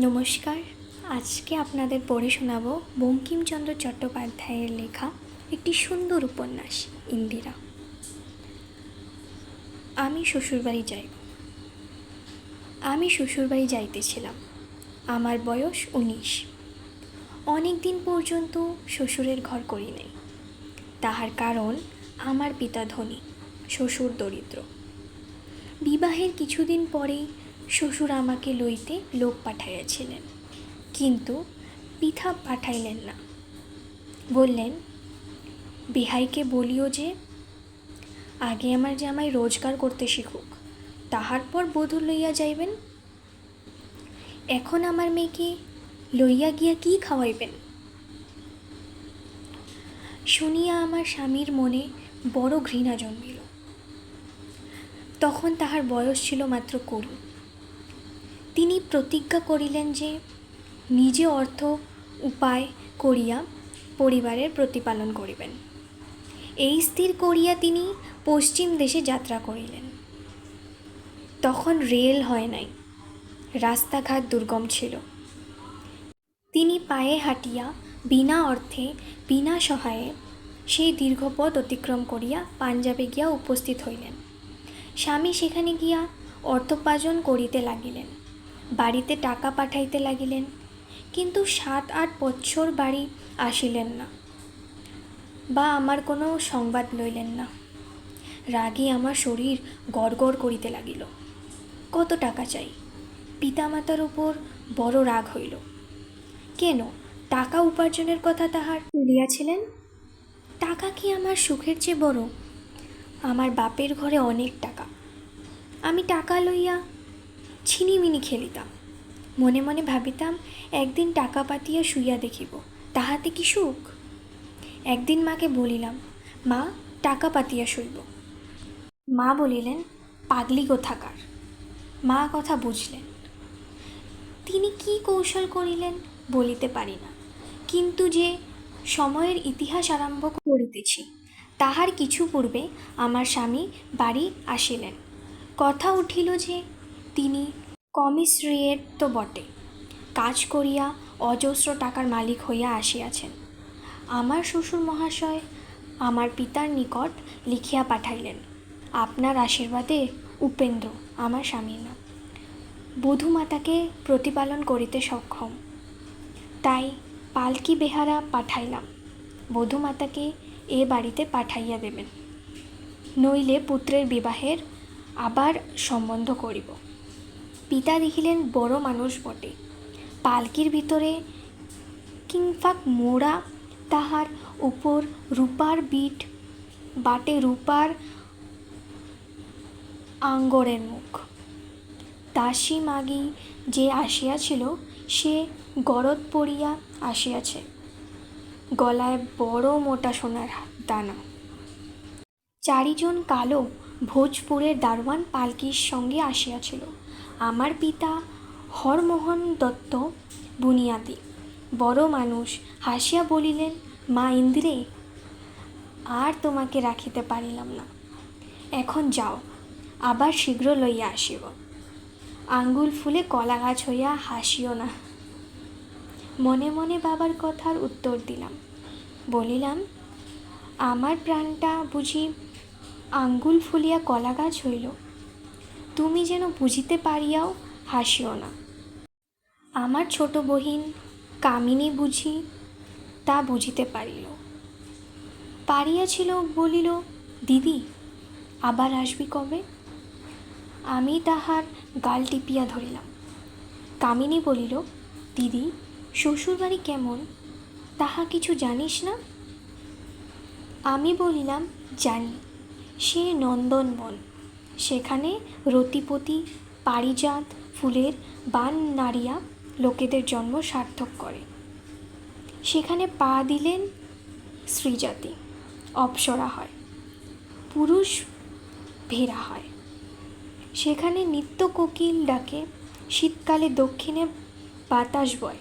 নমস্কার। আজকে আপনাদের পড়ে শোনাব বঙ্কিমচন্দ্র চট্টোপাধ্যায়ের লেখা একটি সুন্দর উপন্যাস, ইন্দিরা। আমি শ্বশুরবাড়ি যাই আমি শ্বশুরবাড়ি যাইতেছিলাম। আমার বয়স উনিশ। অনেক দিন পর্যন্ত শ্বশুরের ঘর করি নাই। তাহার কারণ, আমার পিতা ধনী, শ্বশুর দরিদ্র। বিবাহের কিছুদিন পরেই শ্বশুর আমাকে লইতে লোক পাঠাইয়াছিলেন, কিন্তু পিঠা পাঠাইলেন না। বললেন, বিহাইকে বলিও যে, আগে আমার জামাই রোজগার করতে শিখুক, তাহার পর বধূ লইয়া যাইবেন। এখন আমার মেয়েকে লইয়া গিয়া কি খাওয়াইবেন? শুনিয়া আমার স্বামীর মনে বড় ঘৃণা জন্মিল। তখন তাহার বয়স ছিল মাত্র কুড়ি। তিনি প্রতিজ্ঞা করিলেন যে নিজে অর্থ উপায় করিয়া পরিবারের প্রতিপালন করিবেন। এই স্থির করিয়া তিনি পশ্চিম দেশে যাত্রা করিলেন। তখন রেল হয় নাই, রাস্তাঘাট দুর্গম ছিল। তিনি পায়ে হাঁটিয়া বিনা অর্থে, বিনা সহায়ে সেই দীর্ঘ পথ অতিক্রম করিয়া পাঞ্জাবে গিয়া উপস্থিত হইলেন। স্বামী সেখানে গিয়া অর্থোপার্জন করিতে লাগিলেন। বাড়িতে টাকা পাঠাইতে লাগিলেন, কিন্তু সাত আট বৎসর বাড়ি আসিলেন না বা আমার কোনো সংবাদ লইলেন না। রাগে আমার শরীর গড়গড় করিতে লাগিল। কত টাকা চাই? পিতামাতার উপর বড় রাগ হইল। কেন? টাকা উপার্জনের কথা তাহার তুলিয়াছিলেন? টাকা কি আমার সুখের চেয়ে বড়? আমার বাপের ঘরে অনেক টাকা। আমি টাকা লইয়া ছিনিমিনি খেলিতাম। মনে মনে ভাবিতাম, একদিন টাকা পাতিয়া শুইয়া দেখিব, তাহাতে কি সুখ? একদিন মাকে বলিলাম, মা, টাকা পাতিয়া শুইব। মা বলিলেন, পাগলি কোথাকার? মা কথা বুঝলেন, তিনি কি কৌশল করিলেন বলিতে পারি না। কিন্তু যে সময়ের ইতিহাস আরম্ভ করিতেছি, তাহার কিছু পূর্বে আমার স্বামী বাড়ি আসিলেন। কথা উঠিল যে তিনি কমিশ্রিয়ের তো বটে। কাজ করিয়া অজস্র টাকার মালিক হইয়া আসিয়াছেন। আমার শ্বশুর মহাশয় আমার পিতার নিকট লিখিয়া পাঠাইলেন, আপনার আশীর্বাদে উপেন্দ্র, আমার স্বামীর নাম। বধূমাতাকে প্রতিপালন করিতে সক্ষম। তাই পালকি বেহারা পাঠাইলাম। বধূমাতাকে এ বাড়িতে পাঠাইয়া দেবেন। নইলে পুত্রের বিবাহের আবার সম্বন্ধ করিব। পিতা দেখিলেন বড় মানুষ বটে। পালকির ভিতরে কিংফাক মোড়া, তাহার উপর রূপার বিট বাটে রূপার আঙ্গরের মুখ। দাসী মাগি যে আসিয়াছিল, সে গরদ পড়িয়া আসিয়াছে। গলায় বড় মোটা সোনার দানা। চারিজন কালো ভোজপুরের দারোয়ান পালকির সঙ্গে আসিয়াছিল। আমার পিতা হরমোহন দত্ত বুনিয়াদি। বড় মানুষ, হাসিয়া বলিলেন, মা ইন্দিরে, আর তোমাকে রাখিতে পারিলাম না। এখন যাও, আবার শীঘ্র লইয়া আসিব। আঙ্গুল ফুলে কলা গাছ হইয়া হাসিও না। মনে মনে বাবার কথার উত্তর দিলাম। বলিলাম, আমার প্রাণটা বুঝি আঙ্গুল ফুলিয়া কলা গাছ হইল। তুমি যেন বুঝিতে পারিয়াও, হাসিও না। আমার ছোট বহিন কামিনী বুঝি, তা বুঝিতে পারিল। পারিয়াছিল, বলিল, দিদি, আবার আসবি কবে? আমি তাহার গাল টিপিয়া ধরিলাম। কামিনী বলিল, দিদি, শ্বশুরবাড়ি কেমন? তাহা কিছু জানিস না? আমি বলিলাম, জানি, সে নন্দনবন। সেখানে রতিপতি, পারিজাত ফুলের বান নাড়িয়া লোকেদের জন্ম সার্থক করে। সেখানে পা দিলেন স্ত্রীজাতি, অপসরা হয়, পুরুষ ভেড়া হয়। সেখানে নিত্য কোকিল ডাকে, শীতকালে দক্ষিণে বাতাস বয়।